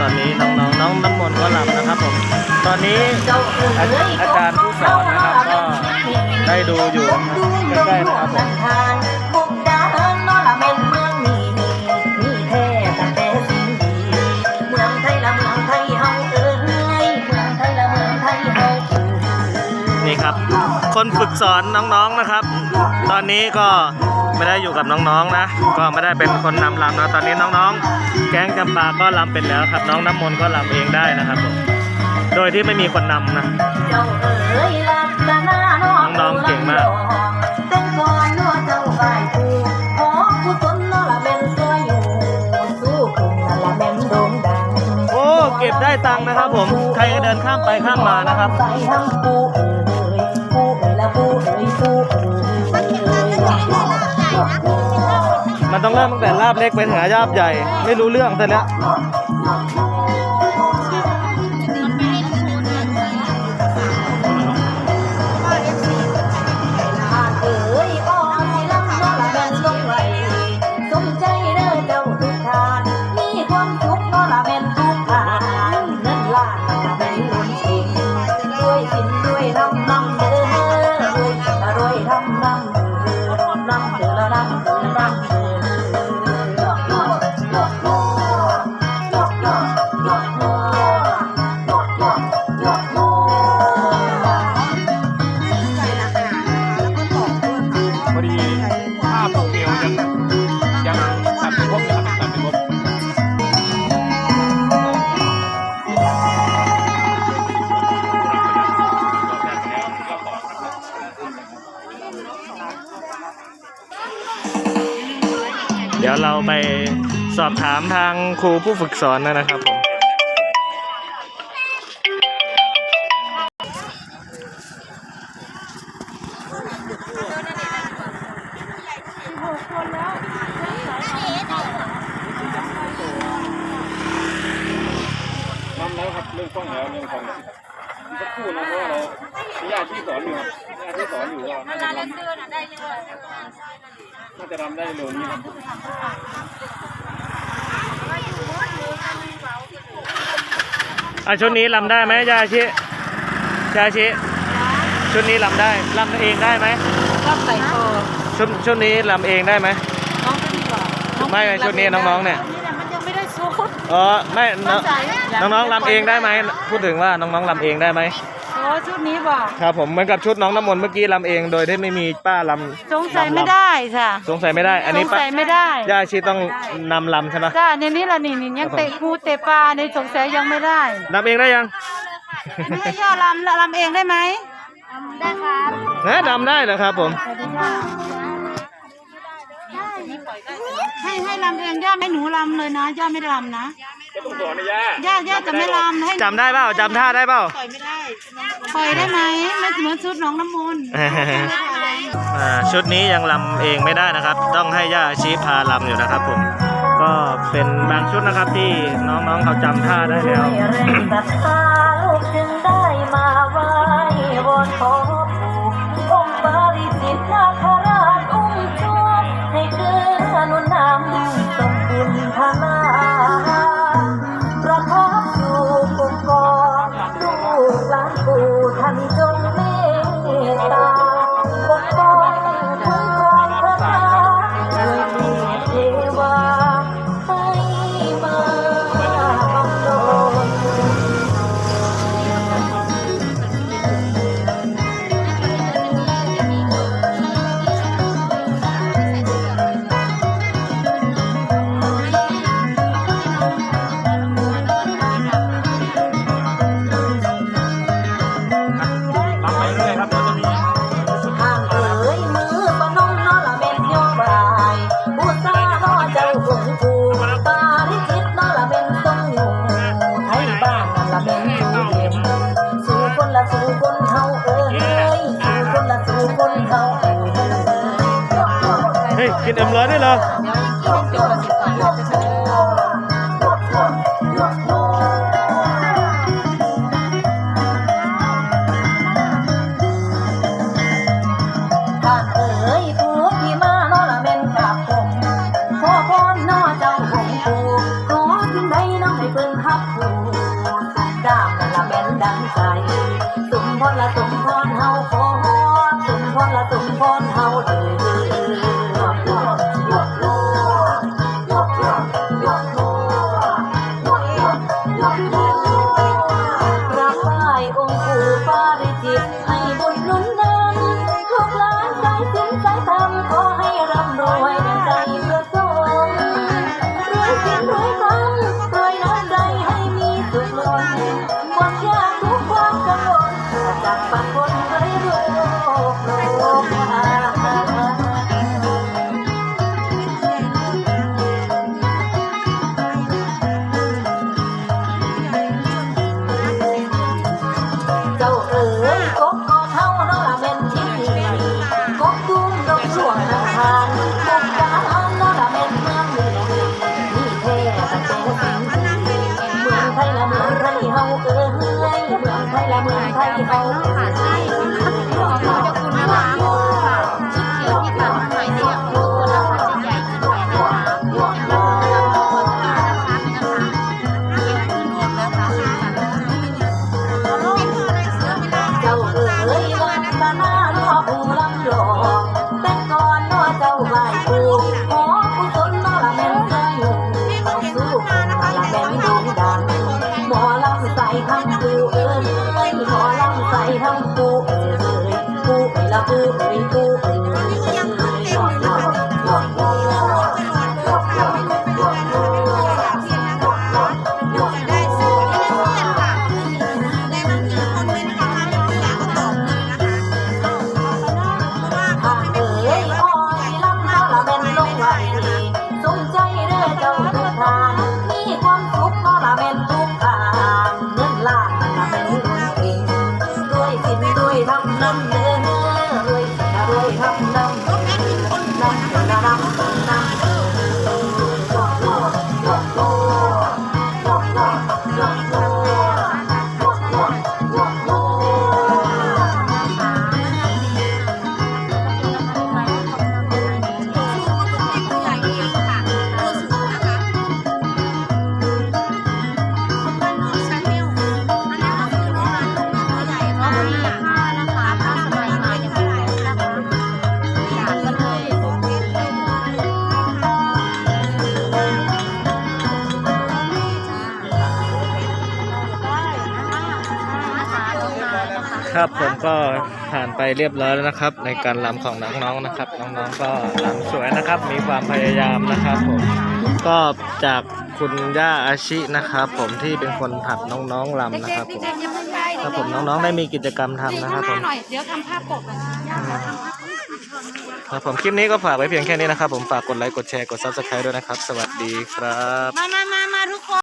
ตอนนี้น้องๆน้องน้ำมนต์ก็ลำนะครับผม ตอนนี้อาอาจารย์ผู้สอนนะครับก็ได้ดูอยู่ใกล้ๆนะครับผมนี่ครับ คนฝึกสอนน้องๆนะครับ ตอนนี้ก็ ไม่ได้อยู่กับน้องๆนะ ก็ไม่ได้เป็นคนนำลำนะตอนนี้น้องๆ แก๊งจำปาก็ลำเป็นแล้วครับ น้องน้ำมนต์ก็ลำเองได้นะครับผมโดยที่ไม่มีคนนำนะ เจ้าเอ๋ยลักษณะน้องน้องๆเก่งมากแต่งก่อนน้อเจ้าไหว้ครูขอกุศลน้อละเป็นตัวอยู่ สู้คุณนั่นละแม่นโด่งดังโอ้เก็บได้ตังค์นะครับ ผมใครก็เดินข้ามไปข้ามมานะครับ ใส่ทั้งปูเอ๋ยปูเอ๋ยละปูเอ๋ยปูเอ๋ย มันต้องเริ่มตั้งแต่ลาบเล็กไปถึงลาบใหญ่ ไม่รู้เรื่องแต่เนี้ย ไปสอบถามทางครูผู้ฝึกสอนนะครับผม พราะว่าเรามีญาติที่สอนอยู่ครับญาติที่สอนอยู่ว่าน่าจะรำน่าจะรำได้เร็วนี้ครับอะชุดนี้ลำได้ไหมยาชิยาชิชุดนี้ลำได้ลำเองได้ไหมชอบใส่คอชุดชุดนี้ลำเองได้ไหมน้องก็ดีกว่าไม่ไม่ชุดนี้น้องๆเนี่ยนี่แหละมันยังไม่ได้ซุปอ๋อไม่น้องน้องๆลำเองได้ไหมพูดถึงว่าน้องๆลำเองได้ไหมโอ้ชุดนี้บอกครับผมเหมือนกับชุดน้องน้ำมนต์เมื่อกี้ลำเองโดยที่ไม่มีป้าลำสงสัยไม่ได้ค่ะสงสัยไม่ได้ อันนี้สงป้าสัยไม่ได้ย่าชีต้องนำลำใช่ไหมจ้าในนี้ละนี่นี่ยังเตะงูเตะปลาในสงสัยยังไม่ได้ลำเองได้ยังไม่ให้ย่าลำลำเองได้ไหมได้ครับนะลำได้เหรอครับผม ให้ให้ลำเองย่าไม่หนูลำเลยนะย่าไม่ลำนะก็ต้องสอนนะย่าย่าย่าจะไม่ลำให้จำได้เปล่าจำท่าได้เปล่าปล่อยไม่ได้ปล่อยได้ไหมไม่เหมือนชุดน้องน้ำมนต์อ่าชุดนี้ยังลำเองไม่ได้นะครับ ต้องให้ย่าชีพาลำอยู่นะครับผมก็เป็นบางชุดนะครับที่น้องๆเขาจำท่าได้แล้ว ฮ้ยกินเอ็มเลยได้เหรอท่ Thank you. ครับผมก็ผ่านไปเรียบร้อยแล้วนะครับ ในการลำของน้องๆนะครับ น้องๆก็ลำสวยนะครับ มีความพยายามนะครับผมก็จากคุณย่าอาชินะครับ ผมที่เป็นคนผัดน้องๆลำนะครับผมถ้าผมน้องๆได้มีกิจกรรมทำนะครับผมเดี๋าครับผมคลิปนี้ก็ฝากไว้เพียงแค่นี้นะครับ ผมฝากกดไลค์กดแชร์กดซับสไครต์ด้วยนะครับ สวัสดีครับ มามามาทุกคน